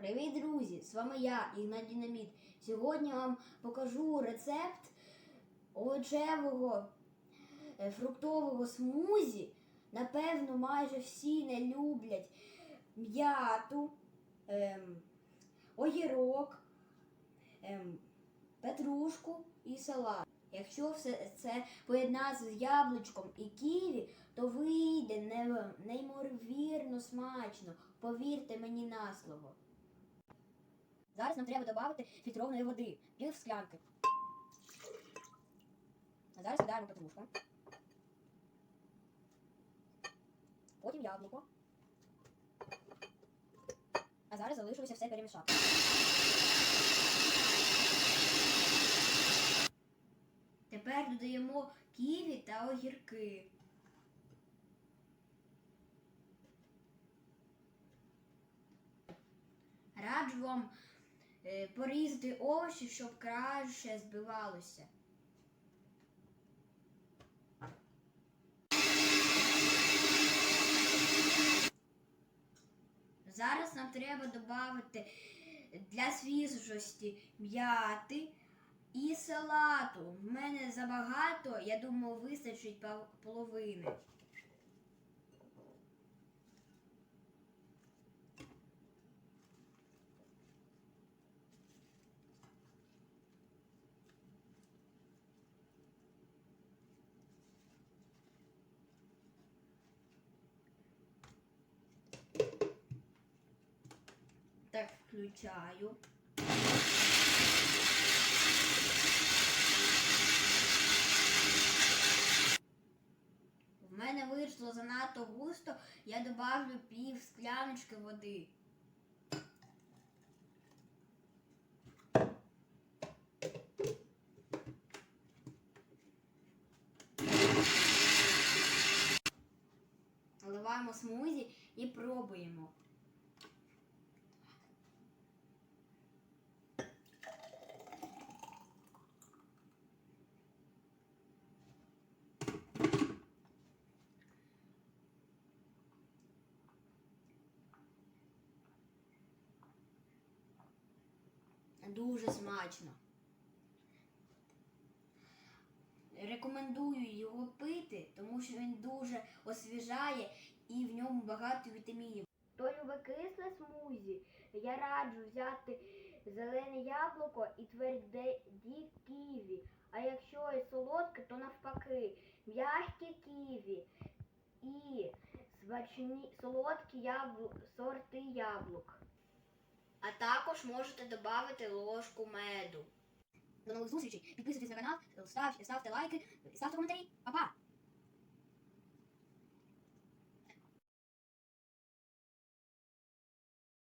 Привіт, друзі! З вами я, Ігнат Дінаміт. Сьогодні вам покажу рецепт овочевого е, фруктового смузі. Напевно, майже всі не люблять м'яту, ем, огірок, ем, петрушку і салат. Якщо все це поєднати з яблучком і ківі, то вийде неймовірно смачно. Повірте мені на слово. Зараз нам треба додати фільтрованої води, пів склянки. А зараз додаємо петрушку. Потім яблуко. А зараз залишилося все перемішати. Тепер додаємо ківі та огірки. Раджу вам порізати овочі, щоб краще збивалося. Зараз нам треба додати для свіжості м'яти і салату. В мене забагато, я думаю, вистачить половини. Так, включаю. В мене вийшло занадто густо, я добавлю пів скляночки води. Наливаємо смузі і пробуємо. Дуже смачно. Рекомендую його пити, тому що він дуже освіжає і в ньому багато вітамінів. Хто любить кисле смузі, я раджу взяти зелене яблуко і тверде ківі. А якщо і солодке, то навпаки, м'які ківі і смачні солодкі яблу... сорти яблук. А також можете додати ложку меду. До нових зустрічей. Підписуйтесь на канал, став, ставте лайки, ставте коментарі. Па-па!